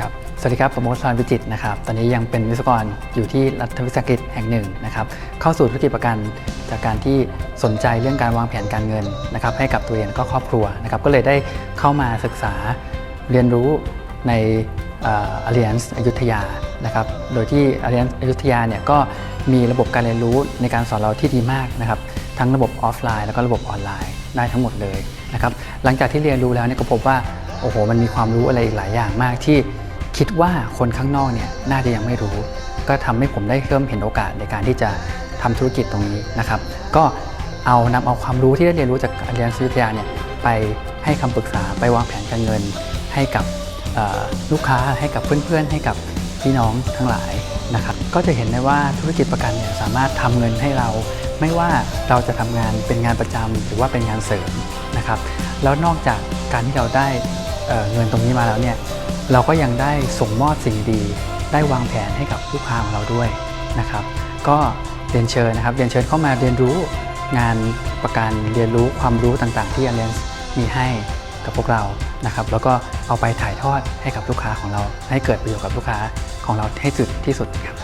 ครับสวัสดีครับผมโมชลานวิจิตนะครับ ตอนนี้ยังเป็นวิศวกรอยู่ที่รัฐวิสาหกิจแห่งหนึ่งนะครับ เข้าสู่ธุรกิจประกันจากการที่สนใจเรื่องการวางแผนการเงินนะครับให้กับตัวเองก็ครอบครัวนะครับ ก็เลยได้เข้ามาศึกษาเรียนรู้ในเอ่อ Alliance อยุธยานะครับ โดยที่ Alliance อยุธยาเนี่ยก็มีระบบการเรียนรู้ในการสอนเราที่ดีมากนะครับ ทั้งระบบออฟไลน์ แล้วก็ระบบออนไลน์ได้ทั้งหมดเลยนะครับ หลังจากที่เรียนรู้แล้วเนี่ยก็พบว่าโอ้โหมันมีความรู้อะไรอีกหลายอย่างมากที่ คิดว่าคนข้างนอกเนี่ยน่าจะยังไม่รู้ ก็ทำให้ผมได้เริ่มเห็นโอกาสในการที่จะทำธุรกิจตรงนี้นะครับ ก็เอานำเอาความรู้ที่ได้เรียนรู้จากอาจารย์วิทยาเนี่ยไปให้คำปรึกษาไปวางแผนการเงิน ให้กับลูกค้าให้กับเพื่อนๆ ให้กับพี่น้องทั้งหลายนะครับก็จะเห็นได้ว่าธุรกิจประกันเนี่ยสามารถทำเงินให้เรา ไม่ว่าเราจะทำงานเป็นงานประจำหรือว่าเป็นงานเสริมนะครับแล้วนอกจากการที่เราได้ เเงินตรงนี้มาแล้วเนี่ยเราก็ยังได้ส่งมอบสิ่งดี ได้วางแผนให้กับลูกค้าของเราด้วยนะครับ ก็เรียนเชิญนะครับเรียนเชิญเข้ามาเรียนรู้งานประกันเรียนรู้ความรู้ต่างๆ ที่ Alliance มีให้กับพวกเรานะครับ แล้วก็เอาไปถ่ายทอดให้กับลูกค้าของเรา ให้เกิดประโยชน์กับลูกค้าของเราให้สุดที่สุดครับ